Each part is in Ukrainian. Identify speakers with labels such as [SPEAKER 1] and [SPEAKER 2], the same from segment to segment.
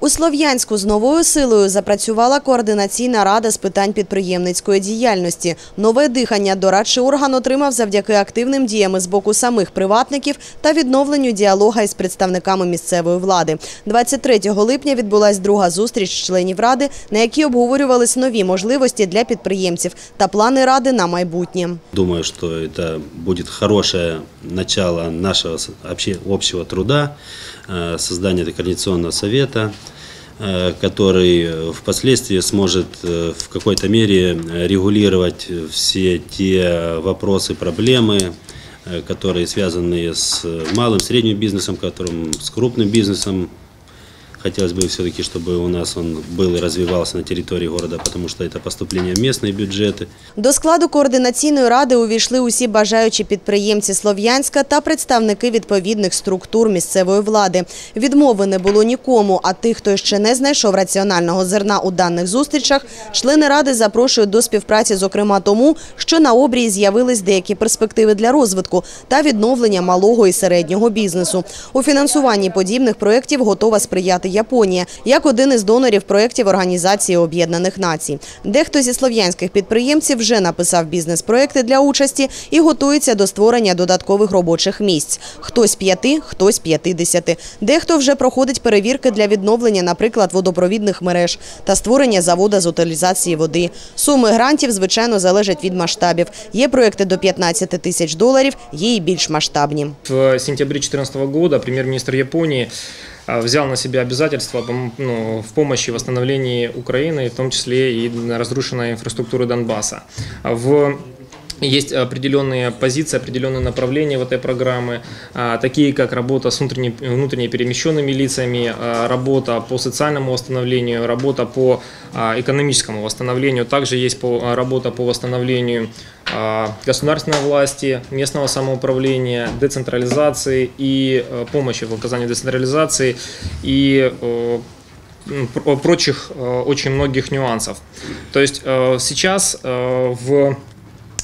[SPEAKER 1] У Слов'янську з новою силою запрацювала координаційна рада з питань підприємницької діяльності. Нове дихання дорадчий орган отримав завдяки активним діям з боку самих приватників та відновленню діалога із представниками місцевої влади. 23 липня відбулась друга зустріч членів ради, на якій обговорювались нові можливості для підприємців та плани ради на майбутнє.
[SPEAKER 2] Думаю, что это будет хорошее начало нашего с- обще- общего труда, э, создание этого координационного совета, э, который э, впоследствии сможет э, в какой-то мере э, регулировать все те вопросы, проблемы, э, которые связаны с малым, средним бизнесом, которым, с крупным бизнесом. Хотелось бы все-таки, чтобы у нас он был и развивался на территории города, потому что это поступление в местные бюджеты.
[SPEAKER 1] До складу координаційної ради увійшли усі бажаючі підприємці Слов'янська та представники відповідних структур місцевої влади. Відмови не було нікому, а тих, хто ще не знайшов раціонального зерна у даних зустрічах, члени ради запрошують до співпраці, зокрема тому, що на обрії з'явились деякі перспективи для розвитку та відновлення малого і середнього бізнесу. У фінансуванні подібних проєктів готова сприяти Японія, як один із донорів проєктів Організації Об'єднаних Націй. Дехто зі слов'янських підприємців вже написав бізнес-проєкти для участі і готується до створення додаткових робочих місць. Хтось п'яти, хтось п'ятидесяти. Дехто вже проходить перевірки для відновлення, наприклад, водопровідних мереж та створення завода з утилізації води. Суми грантів, звичайно, залежать від масштабів. Є проєкти до 15 тисяч доларів, є і більш масштабні.
[SPEAKER 3] В сентябре 2014 года премьер-министр Японии а, взял на себя обязательства ну, в помощи восстановлении Украины, в том числе и разрушенной инфраструктуры Донбасса. В есть определенные позиции, определенные направления в этой программы, а, такие как работа с внутренне, внутренне перемещенными лицами, а, работа по социальному восстановлению, работа по а, экономическому восстановлению. Также есть работа по восстановлению государственной власти, местного самоуправления, децентрализации и помощи в оказании децентрализации и прочих очень многих нюансов. То есть сейчас в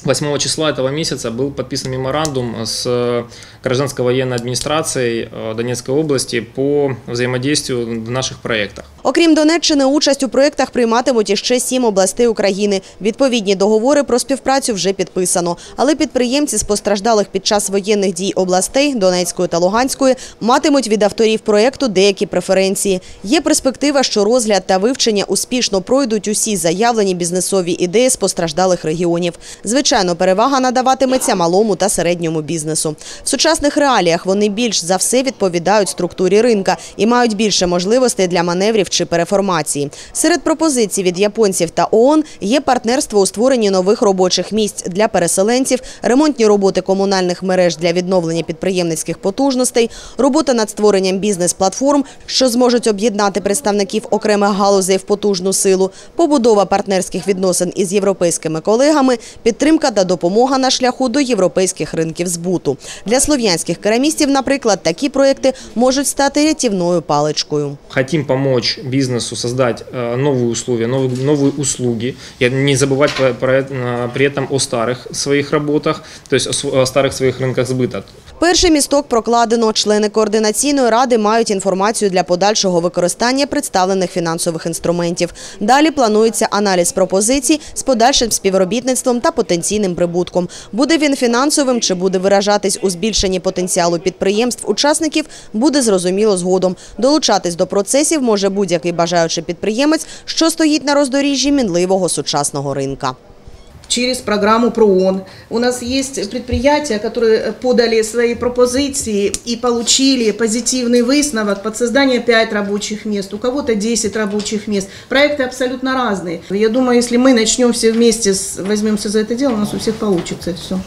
[SPEAKER 3] 8 числа этого месяца был подписан меморандум с э, гражданской военной администрацией э, Донецкой области по взаимодействию в наших проектах.
[SPEAKER 1] Окрім Донеччини, участь у проєктах прийматимуть іще сім областей України. Відповідні договори про співпрацю вже підписано. Але підприємці з постраждалих під час воєнних дій областей Донецької та Луганської матимуть від авторів проєкту деякі преференції. Є перспектива, що розгляд та вивчення успішно пройдуть усі заявлені бізнесові ідеї з постраждалих регіонів. Звичайно, перевага надаватиметься малому та середньому бізнесу. В сучасних реаліях вони більш за все відповідають структурі ринка і мають більше можливостей для маневрів чи переформації. Серед пропозицій від японців та ООН є партнерство у створенні нових робочих місць для переселенців, ремонтні роботи комунальних мереж для відновлення підприємницьких потужностей, робота над створенням бізнес-платформ, що зможуть об'єднати представників окремих галузей в потужну силу, побудова партнерських відносин із європейськими колегами, підтримка та допомога на шляху до європейських ринків збуту. Для слов'янських керамістів, наприклад, такі проекти можуть стати рятівною паличкою.
[SPEAKER 3] Хотим помочь бизнесу создать э, новые условия, новые, новые услуги, и не забывать про- про это, э, при этом о старых своих работах, то есть о св- о старых своих рынках сбыта.
[SPEAKER 1] Перший місток прокладено. Члени координаційної ради мають інформацію для подальшого використання представлених фінансових інструментів. Далі планується аналіз пропозицій з подальшим співробітництвом та потенційним прибутком. Буде він фінансовим чи буде виражатись у збільшенні потенціалу підприємств-учасників, буде зрозуміло згодом. Долучатись до процесів може будь-який бажаючий підприємець, що стоїть на роздоріжжі мінливого сучасного ринка.
[SPEAKER 4] Через программу ПРООН. У нас есть предприятия, которые подали свои пропозиции и получили позитивный высновок под создание 5 рабочих мест, у кого-то 10 рабочих мест. Проекты абсолютно разные. Я думаю, если мы начнем все вместе, возьмемся за это дело, у нас у всех получится все.